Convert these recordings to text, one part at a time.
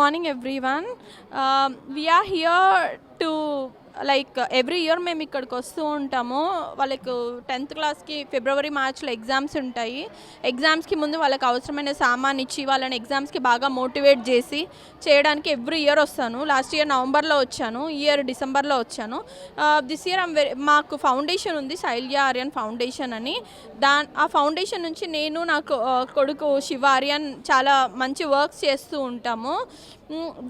morning, everyone. Um, we are here to like every year మేము ఇక్కడికి వస్తూ ఉంటాము. వాళ్ళకు టెన్త్ క్లాస్కి ఫిబ్రవరి మార్చ్లో ఎగ్జామ్స్ ఉంటాయి. ఎగ్జామ్స్కి ముందు వాళ్ళకి అవసరమైన సామాన్ ఇచ్చి వాళ్ళని ఎగ్జామ్స్కి బాగా మోటివేట్ చేసి చేయడానికి ఎవ్రీ ఇయర్ వస్తాను. లాస్ట్ ఇయర్ నవంబర్లో వచ్చాను. ఈ ఇయర్ డిసెంబర్లో వచ్చాను. దిస్ ఇయర్ మాకు ఫౌండేషన్ ఉంది శైల్య ఆర్యన్ ఫౌండేషన్ అని. దా ఆ ఫౌండేషన్ నుంచి నేను నాకు కొడుకు శివ ఆర్యన్ చాలా మంచి వర్క్స్ చేస్తూ ఉంటాము.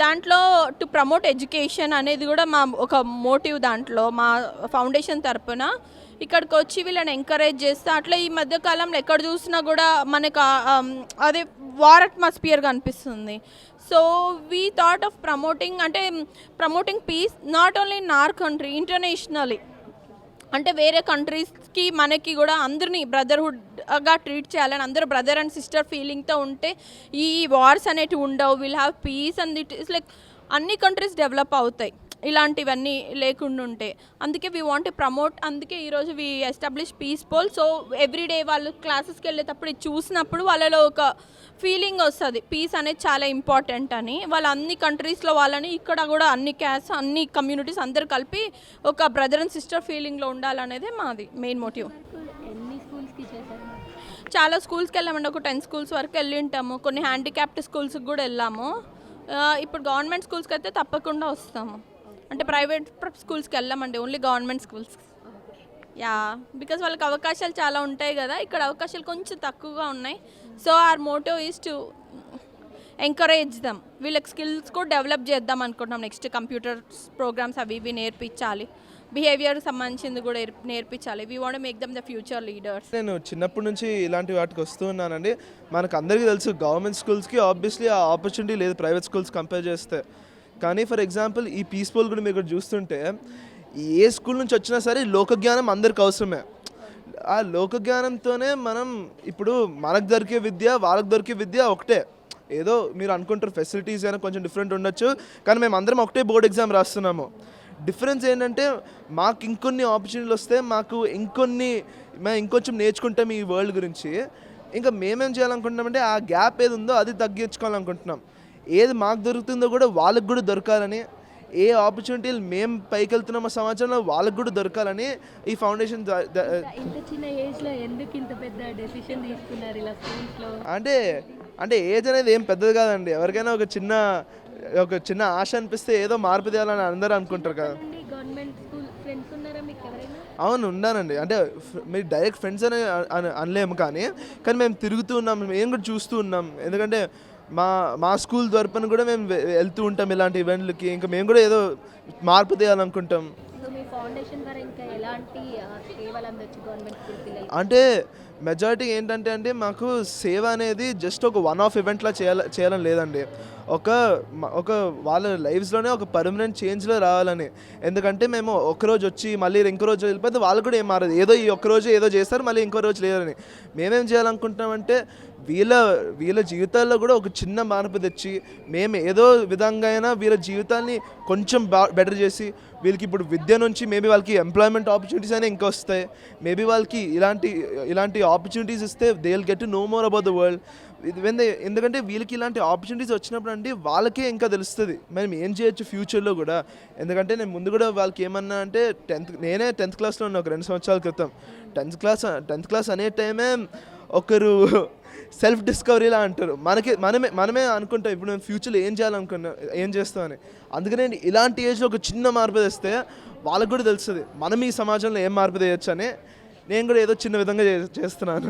దాంట్లో టు ప్రమోట్ ఎడ్యుకేషన్ అనేది కూడా మా ఒక మోటివ్ దాంట్లో మా ఫౌండేషన్ తరపున. ఇక్కడికి వచ్చి వీళ్ళని ఎంకరేజ్ చేస్తే అట్లా ఈ మధ్య కాలంలో ఎక్కడ చూసినా కూడా మనకు అదే వార్ అట్మాస్ఫియర్ కనిపిస్తుంది. So we thought of promoting అంటే promoting peace not only in our country internationally అంటే వేరే కంట్రీస్కి మనకి కూడా అందరినీ బ్రదర్హుడ్గా ట్రీట్ చేయాలని అందరూ బ్రదర్ అండ్ సిస్టర్ ఫీలింగ్తో ఉంటే ఈ వార్స్ అనేటివి ఉండవు. Will have peace and it is like అన్ని కంట్రీస్ డెవలప్ అవుతాయి. ఇలాంటివన్నీ లేకుండా ఉంటే. అందుకే వీ వాంట్ ప్రమోట్ అందుకే ఈరోజు we establish peace pole so every day వాళ్ళు క్లాసెస్కి వెళ్ళేటప్పుడు చూసినప్పుడు వాళ్ళలో ఒక ఫీలింగ్ వస్తుంది. పీస్ అనేది చాలా ఇంపార్టెంట్ అని. వాళ్ళ అన్ని కంట్రీస్లో వాళ్ళని ఇక్కడ కూడా అన్ని క్యాస్ట్ అన్ని కమ్యూనిటీస్ అందరు కలిపి ఒక బ్రదర్ అండ్ సిస్టర్ ఫీలింగ్లో ఉండాలనేదే మాది మెయిన్ మోటివ్ చాలా స్కూల్స్కి వెళ్ళామండి. ఒక టెన్ స్కూల్స్ వరకు వెళ్ళి ఉంటాము. కొన్ని హ్యాండిక్యాప్డ్ స్కూల్స్కి కూడా వెళ్ళాము. ఇప్పుడు గవర్నమెంట్ స్కూల్స్కి అయితే తప్పకుండా వస్తాము. అంటే ప్రైవేట్ స్కూల్స్కి వెళ్ళామండి only government schools. Yeah because వాళ్ళకి అవకాశాలు చాలా ఉంటాయి కదా ఇక్కడ అవకాశాలు కొంచెం తక్కువగా ఉన్నాయి. So our motto is to encourage them వీళ్ళకి స్కిల్స్ కూడా డెవలప్ చేద్దాం అనుకుంటున్నాం. నెక్స్ట్ కంప్యూటర్స్ ప్రోగ్రామ్స్ అవి ఇవి నేర్పించాలి. బిహేవియర్ సంబంధించింది కూడా నేర్పించాలి. We want make them the future leaders నేను చిన్నప్పటి నుంచి ఇలాంటి వాటికి వస్తూ ఉన్నానండి. మనకు అందరికీ తెలుసు గవర్నమెంట్ స్కూల్స్కి ఆబ్వియస్లీ ఆ ఆపర్చునిటీ లేదు ప్రైవేట్ స్కూల్స్ కంపేర్ చేస్తే. కానీ ఫర్ ఎగ్జాంపుల్ ఈ పీస్ఫుల్ కూడా మీరు ఇక్కడ చూస్తుంటే ఏ స్కూల్ నుంచి వచ్చినా సరే లోకజ్ఞానం అందరికి అవసరమే. ఆ లోకజ్ఞానంతోనే మనం ఇప్పుడు మనకు దొరికే విద్య వాళ్ళకి దొరికే విద్య ఒకటే. ఏదో మీరు అనుకుంటారు ఫెసిలిటీస్ అయినా కొంచెం డిఫరెంట్ ఉండొచ్చు కానీ మేము అందరం ఒకటే బోర్డ్ ఎగ్జామ్ రాస్తున్నాము. డిఫరెన్స్ ఏంటంటే మాకు ఇంకొన్ని ఆపర్చునిటీలు వస్తే మాకు ఇంకొన్ని మేము ఇంకొంచెం నేర్చుకుంటాం ఈ వరల్డ్ గురించి. ఇంకా మేమేం చేయాలనుకుంటున్నామంటే ఆ గ్యాప్ ఏది ఉందో అది తగ్గించుకోవాలనుకుంటున్నాం. ఏది మాకు దొరుకుతుందో కూడా వాళ్ళకి కూడా దొరకాలని ఏ ఆపర్చునిటీలు మేము పైకి వెళ్తున్నామో సమాజంలో వాళ్ళకి కూడా దొరకాలని ఈ ఫౌండేషన్ అంటే అంటే ఏజ్ అనేది ఏం పెద్దది కాదండి. ఎవరికైనా ఒక చిన్న ఒక చిన్న ఆశ అనిపిస్తే ఏదో మార్పు తేయాలని అందరూ అనుకుంటారు కదా. అవును ఉన్నానండి. అంటే మీరు డైరెక్ట్ ఫ్రెండ్స్ అనే అన- అనలేము కానీ కానీ మేము తిరుగుతూ ఉన్నాం మేము కూడా చూస్తూ ఉన్నాం. ఎందుకంటే మా మా స్కూల్ తరపున కూడా మేము వెళ్తూ ఉంటాం ఇలాంటి ఈవెంట్లకి ఇంకా మేము కూడా ఏదో మార్పు తేయాలనుకుంటాం. అంటే మెజారిటీ ఏంటంటే అండి మాకు సేవ అనేది జస్ట్ ఒక వన్ ఆఫ్ ఈవెంట్లా చేయాల చేయాలని లేదండి. ఒక ఒక వాళ్ళ లైఫ్స్లోనే ఒక పర్మనెంట్ చేంజ్లో రావాలని. ఎందుకంటే మేము ఒకరోజు వచ్చి మళ్ళీ ఇంకో రోజు వెళ్ళిపోతే వాళ్ళు కూడా ఏం మారదు. ఏదో ఈ ఒక్క రోజు ఏదో చేస్తారు మళ్ళీ ఇంకో రోజు లేదని మేమేం చేయాలనుకుంటున్నామంటే వీళ్ళ వీళ్ళ జీవితాల్లో కూడా ఒక చిన్న మార్పు తెచ్చి మేము ఏదో విధంగా అయినా వీళ్ళ జీవితాన్ని కొంచెం బా బెటర్ చేసి వీళ్ళకి ఇప్పుడు విద్య నుంచి మేబీ వాళ్ళకి ఎంప్లాయ్మెంట్ ఆపర్చునిటీస్ అయినా ఇంకా వస్తాయి. మేబీ వాళ్ళకి ఇలాంటి ఇలాంటి ఆపర్చునిటీస్ ఇస్తే they will get know more about the world ఎందుకంటే వీళ్ళకి ఇలాంటి ఆపర్చునిటీస్ వచ్చినప్పుడు అండి వాళ్ళకే ఇంకా తెలుస్తుంది. మనం ఏం చేయొచ్చు ఫ్యూచర్లో కూడా. ఎందుకంటే నేను ముందు కూడా వాళ్ళకి ఏమన్నా అంటే టెన్త్ నేనే టెన్త్ క్లాస్లో ఉన్నా ఒక రెండు సంవత్సరాల క్రితం. టెన్త్ క్లాస్ టెన్త్ క్లాస్ అనే టైమే ఒకరు సెల్ఫ్ డిస్కవరీలా అంటారు. మనకి మనమే మనమే అనుకుంటాం ఇప్పుడు మేము ఫ్యూచర్లో ఏం చేయాలనుకున్నా ఏం చేస్తామని అందుకనే ఇలాంటి ఏజ్లో ఒక చిన్న మార్పు తెస్తే వాళ్ళకు కూడా తెలుస్తుంది మనం ఈ సమాజంలో ఏం మార్పు తెయచ్చు అని నేను కూడా ఏదో చిన్న విధంగా చే- చేస్తున్నాను.